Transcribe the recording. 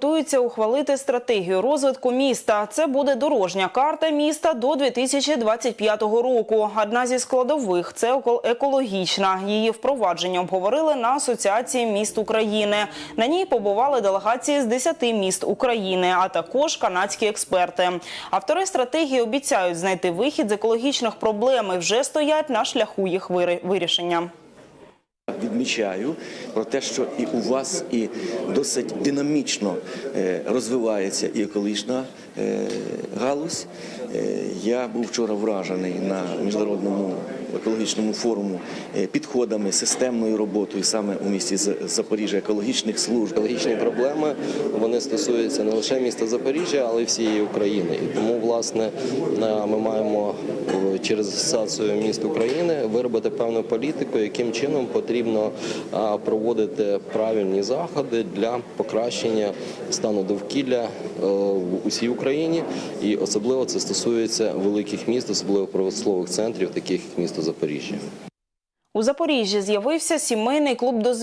готуються ухвалити стратегію розвитку міста. Це буде дорожня карта міста до 2025 року. Одна зі складових це еко- екологічна. Її впровадження обговорили на асоціації міст України. На ній побували делегації з 10 міст України, а також канадські експерти. Автори стратегії обіцяють знайти вихід з екологічних проблем і вже стоять на шляху їх вирішення. Відмічаю про те, що і у вас і досить динамічно е, розвивається і екологічна е, галузь. Е, Я був вчора вражений на міжнародному екологічному форуму підходами, системною роботою саме у місті Запоріжжя, екологічних служб. Екологічні проблеми вони стосуються не лише міста Запоріжжя, але й всієї України. І тому, власне, ми маємо е, через асоціацію міст України виробити певну політику, яким чином потрібно проводити правильні заходи для покращення стану довкілля е, в усій Україні. І особливо це стосується великих міст, особливо промислових центрів, таких як місто Запоріжжя. У Запоріжжі з'явився сімейний клуб дозвілля.